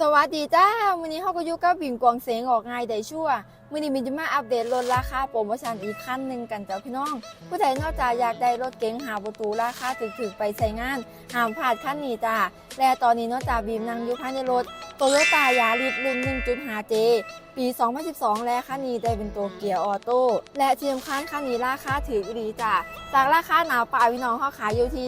สวัสดีจ้ามื้อนี้เฮาก็อยู่กับบิงกวางเสงออกง่ายได้ชั่วมื้อนี้มินจะมาอัปเดตลดราคาโปรโมชั่นอีกขั้นหนึ่งกันจ้าพี่น้อง ผู้ใดนอกจากอยากได้รถเก๋งหาประตูราคาถึกๆไปใช้งานห้ามพลาดขั้นนี้จ้าและตอนนี้นอกจากบีมนั่งอยู่ภายในรถโตโยต้ายาริสรุ่น 1.5J ปี 2012 และคันนี้ได้เป็นตัวเกียร์ออโต้และที่สำคัญคันนี้ราคาถือดีจ้าจากราคาหนาวป่าพี่น้องเขาขายอยู่ที่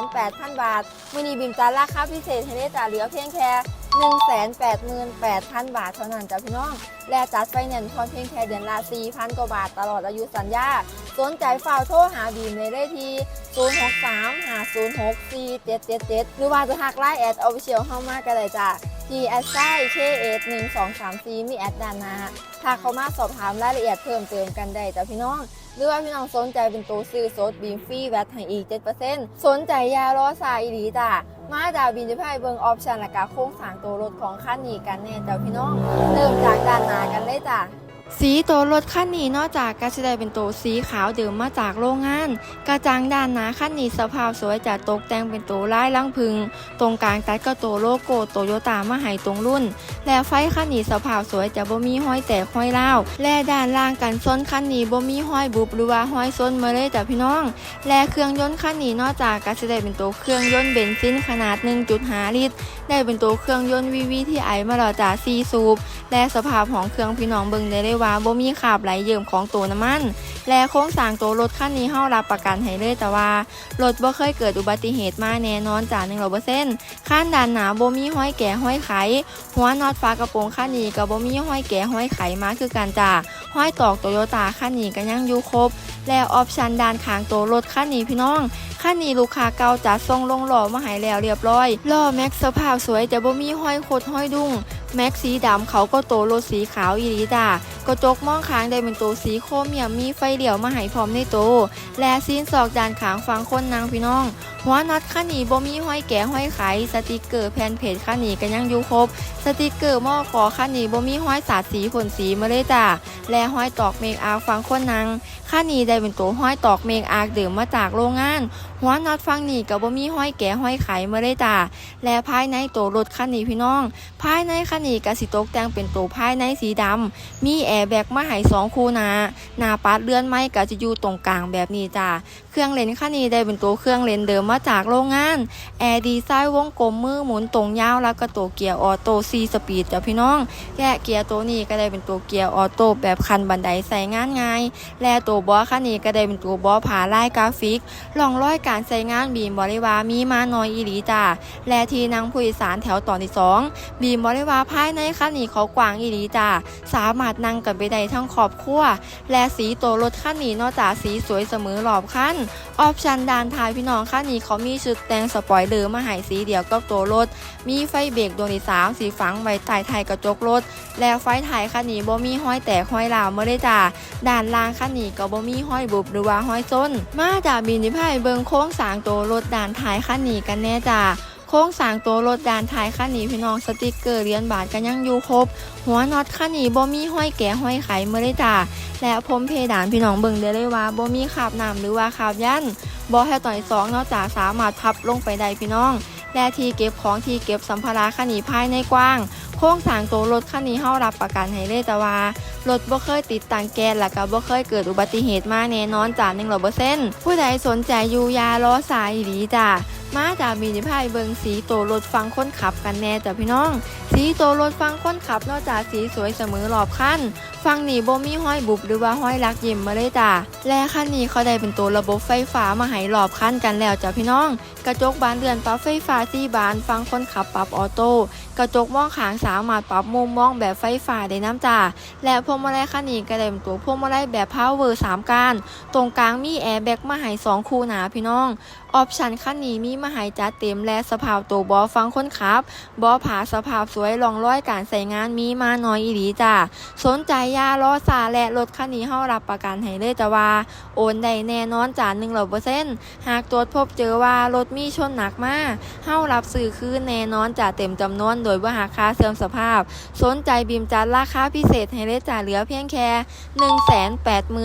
28,000 บาทมื้อนี้บีมจัดราคาพิเศษให้ได้จ้าเหลือเพียงแค่ 188,000 บาทเท่านั้นจ้ะพี่น้อง และจัดไฟแนนซ์พรเพียงแค่เดือนละ4,000 กว่าบาทตลอดอายุสัญญา สนใจฝ่าวโทรหาบีมในเลขที่ 063-506-4777 หรือว่าจะทักไลน์แอดออฟฟิเชียลเข้ามาก็ได้จ้ะที่แอดไซเคเอสหนึ่งสองสามสี่มีแอดด้านหน้าถ้าเขามาสอบถามรายละเอียดเพิ่มเติมกันได้จ้ะพี่น้อง หรือว่าพี่น้องสนใจเป็นตัวซื้อโซดบีมฟรีแวตให้อีก7%สนใจยาล้อสายอีหลีจ้ะ มาจากบินจะพายเบิงออปชันและกาโค้งสร้างตัวรถของคันนี้กันแน่จ้าพี่น้องเริ่มจากด้านหน้ากันเลยจ้ะสีตัวรถคันนี้นอกจากก็จะได้เป็นตัวสีขาวเดิมมาจากโรงงาน กระจังด้านหน้าคันนี้สภาพสวยจัดตกแต่งเป็นตัวลายลังพึง ตรงกลางตัดก็ตัวโลโก้โตโยต้ามาให้ตรงรุ่น และไฟคันนี้สภาพสวยจะบ่มีห้อยแตกห้อยเล่าและด้านล่างกันส้นคันนี้บ่มีห้อยบุบหรือว่าห้อยส้นมาเลยจ้ะพี่น้อง และเครื่องยนต์คันนี้นอกจากก็จะได้เป็นตัวเครื่องยนต์เบนซินขนาด 1.5 ลิตร ได้เป็นตัวเครื่องยนต์ VVTi มาแล้วจ้ะ4สูบและสภาพของเครื่องพี่น้องเบิ่งได้เลยว่าบ่มีขาบไหลเยิ่มของตัวน้ำมัน และโครงสร้างตัวรถคันนี้เฮารับประกันให้เลยแต่ว่ารถบ่เคยเกิดอุบัติเหตุมาแน่นอนจ้ะ100%คันด้านหนาบ่มีห้อยแก่ห้อยไขหัวน็อตฝากระโปรงคันนี้ก็บ่มีห้อยแก่ห้อยไขมาคือกันจ้ะห้อยตอกโตโยต้าคันนี้ก็ยังอยู่ครบ และออปชันด้านข้างตัวรถคันนี้พี่น้องคันนี้ลูกค้าเก่าจัดทรงลงหล่อมาให้แล้วเรียบร้อยล้อแม็กซ์สภาพสวยจะบ่มีห้อยโคดห้อยดุ้งแม็กซ์สีดำเขาก็โตรถสีขาวอีหลีจ้ากระจกมองค้างได้เป็นตัวสีโครเมียมมีไฟเหลี่ยวมาให้พร้อมในโตวและซีนสอกด้านขางฟังคนนางพี่น้องหัวน็อตคันนี้บ่มีห้อยแก่ห้อยไขสติกเกอร์แผ่นเพจข้าหนีกันยังอยู่ครบ สติกเกอร์หม้อขอคันนี้บ่มีห้อยสาดสีพ่นสีมาเลยจ้าและห้อยตอกเมกอาฟังคนนังคันนี้ได้เป็นตัวห้อยตอกเมกอาเดิมมาจากโรงงานหัวน็อตฟังนี่ก็บ่มีห้อยแก่ห้อยไขมาเลยจ้าและภายในตัวรถคันนี้พี่น้อง ภายในคันนี้กสิตกแต่งเป็นตัวภายในสีดำมีแอร์แบกมาให้สองคู่นาหน้าปัดเลื่อนไม้ก็จะอยู่ตรงกลางแบบนี้จ้าเครื่องเลนคันนี้ได้เป็นตัวเครื่องเลนเดิมมาจากโรงงานแอร์ดีไซน์วงกลมมือหมุนตรงยาวแล้วก็ตัวเกียร์ออโต้4สปีดจ้ะพี่น้องและเกียร์ตัวนี้ก็ได้เป็นตัวเกียร์ออโต้แบบคันบันไดใส่งานง่ายและตัวบอสคันนี้ก็ได้เป็นตัวบอสผาลายกราฟิกร่องร้อยการใช้งานบีมบริวามีมาน้อยอีหลีจ้าและที่นั่งผู้โดยสารแถวตอนที่สองบีมบริวาภายในคันนี้เขากว้างอีหลีจ้าสามารถนั่งกันไปได้ทั้งขอบครัวและสีตัวรถคันนี้นอกจากสีสวยเสมอรอบคัน ออปชันด้านท้ายพี่น้องคันนี้เขามีชุดแต่งสปอยเลอร์มาหายสีเดียวกับตัวรถ มีไฟเบรกดวงที่สามสีฝังไว้ใต้ไทายกระจกรถ แล้วไฟถ่ายคันนี้บ่มีห้อยแตกห้อยลาวมาเลยจ้าด้านล่างคันนี้ก็บ่มีห้อยบุบหรือว่าห้อยส้น มาจากบินทิพายเบิงโค้งสางตัวรถด้านท้ายคันนี้กันแน่จ้า โค้งสางตัวรถด้านท้ายคันนี้พี่น้องสติกเกอร์เหรียญบาทกันยังอยู่ครบ หัวน็อตคันนี้บ่มีห้อยแก่ห้อยไขมาเลยจ้าและพรมเพดานพี่น้องเบิ่งได้เลยว่าบ่มีขาบน้ำหรือว่าขาบยันบ่แค่ต่อยสองนอกจากสามารถพับลงไปได้พี่น้องและที่เก็บของที่เก็บสัมภาระคันนี้ภายในกว้าง โครงสางตัวรถคันนี้เฮารับประกันให้เลยแต่ว่ารถบ่เคยติดตั้งแก๊สแล้วก็บ่เคยเกิดอุบัติเหตุมาแน่นอนจ้า100%ผู้ใดสนใจอยู่ยาล้อสายดีจ้า มาจากมีนิพายเบิงสีโตรถฟังค้นขับกันแน่จ้ะพี่น้อง สีโตรถฟังค้นขับนอกจากสีสวยเสมอหลอบคันฟังหนีโบ่มีห้อยบุบหรือว่าห้อยลักยิ้มมาเลยจ้ะและคันนี้เขาได้เป็นตัวระบบไฟฟ้ามาให้รอบคันกันแล้วจ้ะพี่น้อง กระจกบานเรือนปรับไฟฟ้าที่บานฟังค้นขับปรับออโต้ กระจกมองขางสามารถปรับมุมมองแบบไฟฟ้าได้น้ำจ้าและพวงมาลัยคันนี้ก็ได้เป็นตัวพวงมาลัยแบบพาวเวอร์สามก้านตรงกลางมีแอร์แบ็กมาให้สองคู่หนาพี่น้อง ออปชันคันนี้มีมาให้จัดเต็มและสภาพตัวบอฟังคนขับบอผาสภาพสวยรองร้อยการใส่งานมีมาน้อยอีหลีจ้าสนใจยาล้อสาและรถคันนี้เฮารับประกันให้เลยจ้ะว่า โอนได้แน่นอนจาน100%หากตรวจพบเจอว่ารถมีชนหนักมากเฮารับซื้อคืนแน่นอนจ้ะเต็มจำนวนโดโดยบ่หักค่าเสื่อมสภาพ สนใจบีมจัดราคาพิเศษให้เลจ้ะเหลือเพียงแค่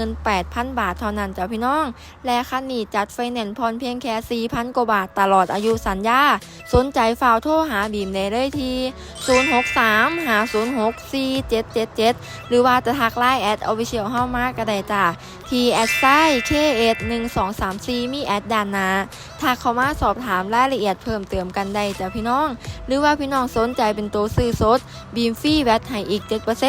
188,000 บาทเท่านั้นจ้ะพี่น้อง และคันนี้จัดไฟแนนซ์พรเพียงแค่ 4,000 กว่าบาทตลอดอายุสัญญา สนใจฝ่าวโทรหาบีมได้เลยที่063 506 4777 หรือว่าจะทักไลน์แอดออฟฟิเชียลเฮามาก็ได้จ้ะที่แอดไซ KS 1234มีแอดดานนาถ้าเข้ามาสอบถามรายละเอียดเพิ่มเติมกันได้จ้ะพี่น้อง หรือว่าพี่น้องสนใจเป็นตัวซื้อสด บีมฟรีแวตให้อีก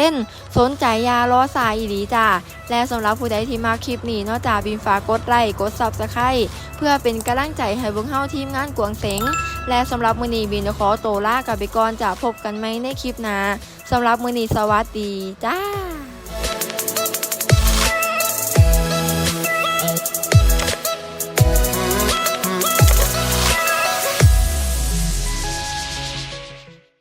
7%สนใจยาล้อสายอีหลีจ้า และสำหรับผู้ใดที่มาคลิปนี้นอกจากบีมฝากกดไลค์กดซับสไครต์เพื่อเป็นกำลังใจให้พวงเฮาทีมงานกวงเสงและสำหรับมือนีบีมจะขอโตัวลากับไปก่อนจะพบกันไหมในคลิปหน้าสำหรับมือนีสวัสดีจ้า